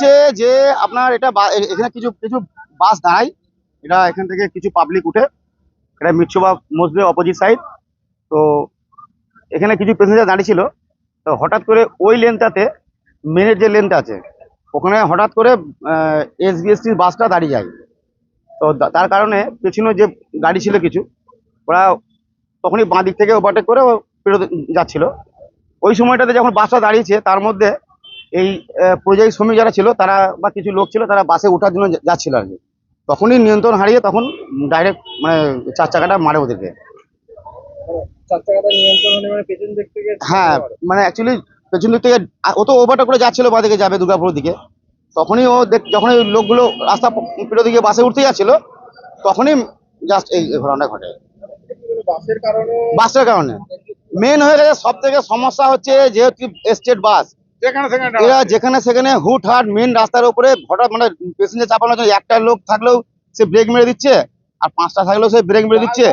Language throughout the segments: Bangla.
হচ্ছে যে আপনার এটা এখানে কিছু কিছু বাস দাঁড়ায়। এটা এখান থেকে কিছু পাবলিক উঠে, এটা মিটসোবা মসজিদের অপোজিট সাইড তো এখানে কিছু প্যাসেঞ্জার দাঁড়িয়ে ছিল তো হঠাৎ করে ওই লেনটাতে মেনের যে লেনটা আছে, ওখানে হঠাৎ করে এসবিএসটির বাসটা দাঁড়িয়ে যায়। তো তার কারণে পেছনে যে গাড়ি ছিল কিছু, ওরা তখনই বাঁ দিক থেকে ওভারটেক করে ফেরত যাচ্ছিল। ওই সময়টাতে যখন বাসটা দাঁড়িয়েছে, তার মধ্যে এই পরিযায়ী শ্রমিক যারা ছিল তারা বা কিছু লোক ছিল তারা বাসে ওঠার জন্য যাচ্ছিল আর কি। তখনই নিয়ন্ত্রণ হারিয়ে তখন ডাইরেক্ট মানে চার চাকাটা মারে ওদেরকে। নিয়ন্ত্রণ মানে পেছন দিক থেকে হ্যাঁ মানে অ্যাকচুয়ালি পেছন দিক থেকে ও তো ওভারটা করে যাচ্ছিল বা দিকে যাবে দুর্গাপুরের দিকে। তখনই ও দেখ যখন ওই লোকগুলো রাস্তা পেরো দিকে বাসে উঠতে যাচ্ছিল তখনই জাস্ট এই ঘটনাটা ঘটে। বাসের কারণে বাসের কারণে। মেন হয়ে গেছে সব থেকে সমস্যা হচ্ছে যেহেতু স্টেট বাস এরা যেখানে সেখানে হুট হাট মেন রাস্তার উপরে হঠাৎ মানে প্যাসেঞ্জার চাপানোর জন্য একটা লোক থাকলেও সে ব্রেক মেরে দিচ্ছে আর পাঁচটা থাকলেও সে ব্রেক মেরে দিচ্ছে।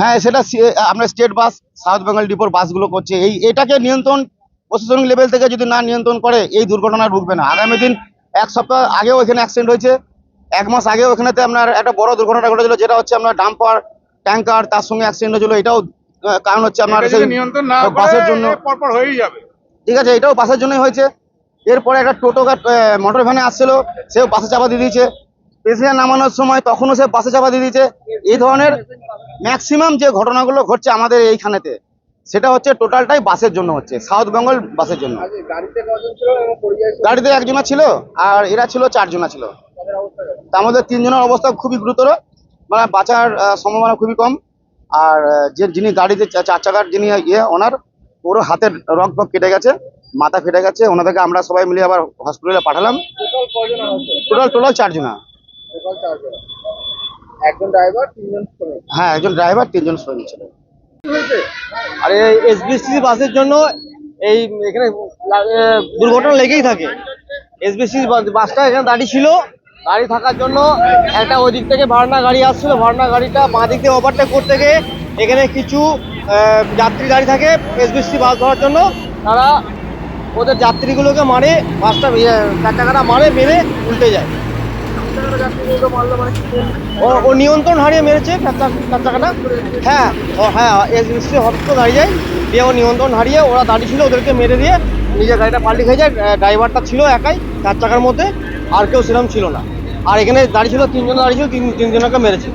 হ্যাঁ সেটা আপনার স্টেট বাস সাউথ বেঙ্গল ডিপোর বাসগুলো করছে। এই এটাকে নিয়ন্ত্রণ প্রশাসনিক লেভেল থেকে যদি না নিয়ন্ত্রণ করে এই দুর্ঘটনা রুখবে না। আগামী দিন এক সপ্তাহ আগেও এখানে অ্যাক্সিডেন্ট হয়েছে। এক মাস আগেও এখানেতে আপনার একটা বড় দুর্ঘটনা ঘটেছিল যেটা হচ্ছে আপনার ডাম্পার ট্যাঙ্কার তার সঙ্গে অ্যাক্সিডেন্ট হয়েছিল। এটাও কারণ হচ্ছে আপনার সেই নিয়ন্ত্রণ না বাসের জন্য পরপর হয়েই যাবে। ঠিক আছে এটাও বাসের জন্যই হয়েছে। এরপরে একটা টোটো মোটর ভ্যানে আসছিল সেও বাসে চাপা দিয়ে দিয়েছে। প্যাসেঞ্জার নামানোর সময় তখনও সে বাসে চাপা দিয়ে দিয়েছে। এই ধরনের ম্যাক্সিমাম যে ঘটনাগুলো ঘটছে আমাদের এইখানেতে সেটা হচ্ছে টোটালটাই বাসের জন্য হচ্ছে সাউথ বেঙ্গল বাসের জন্য। গাড়িতে কজন ছিল এবং পরিযায়ী শ্রমিক গাড়িতে একজনা ছিল আর এরা ছিল চারজনা ছিল। তার মধ্যে তিনজনের অবস্থা খুবই গুরুতর মানে বাঁচার সম্ভাবনা খুবই কম। আর যে যিনি গাড়িতে চার চাকার যিনি ইয়ে ওনার পুরো হাতের রক টক কেটে গেছে মাথা ফেটে গেছে ওনাদেরকে আমরা সবাই মিলে আবার হসপিটালে পাঠালাম। টোটাল টোটাল চারজনা। একজন ড্রাইভার তিনজন হ্যাঁ একজন ড্রাইভার তিনজন শ্রমিক ছিল। আর এই এসবিএসসি বাসের জন্য এই এখানে দুর্ঘটনা লেগেই থাকে। এসবিএসসি বাসটা এখানে দাঁড়িয়ে ছিল। দাঁড়িয়ে থাকার জন্য একটা ওই দিক থেকে ভাড়না গাড়ি আসছিল। ভাড়না গাড়িটা বাঁ দিক থেকে ওভারটেক করতে গিয়ে এখানে কিছু যাত্রী গাড়ি থাকে এসবিএসসি বাস ধরার জন্য। তারা ওদের যাত্রীগুলোকে মারে, বাসটা চার চাকাটা মারে, মেরে উল্টে যায়। ও নিয়ন্ত্রণ হারিয়ে মেরেছে চার চাকাটা হ্যাঁ হ্যাঁ এসবিসি হঠাৎ দাঁড়িয়ে যায়, দিয়ে ও নিয়ন্ত্রণ হারিয়ে ওরা দাঁড়িয়ে ছিল ওদেরকে মেরে দিয়ে নিজের গাড়িটা পাল্টে খেয়ে যায় ড্রাইভারটা ছিল একাই চার চাকার মধ্যে, আর কেউ সেরকম ছিল না। আর এখানে দাঁড়িয়ে ছিল তিনজন দাঁড়িয়ে ছিল তিন তিনজনকে মেরেছে।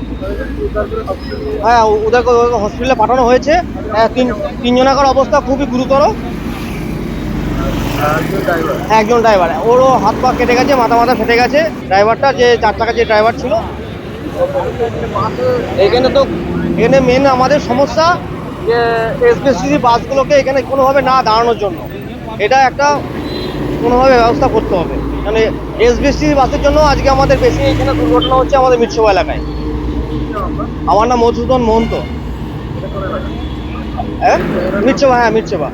হ্যাঁ ও- ওদেরকে ওদেরকে হসপিটালে পাঠানো হয়েছে। হ্যাঁ, তিন তিনজনাকার অবস্থা খুবই গুরুতর। হ্যাঁ, একজন ড্রাইভার ওরও হাত পা কেটে গেছে মাথা মাথা ফেটে গেছে। ড্রাইভারটা যে চার চাকার যে ড্রাইভার ছিল। এখানে তো এখানে মেন আমাদের সমস্যা যে এসবিএসসি বাসগুলোকে এখানে কোনোভাবে না দাঁড়ানোর জন্য। এটা একটা কোনোভাবে ব্যবস্থা করতে হবে। মানে এসবিসি বাসের জন্য আজকে আমাদের বেশি এখানে দুর্ঘটনা হচ্ছে আমাদের মিটসভা এলাকায়। আমার নাম মধুসূদন মহন্ত। হ্যাঁ? মিটসভা হ্যাঁ মিটসভা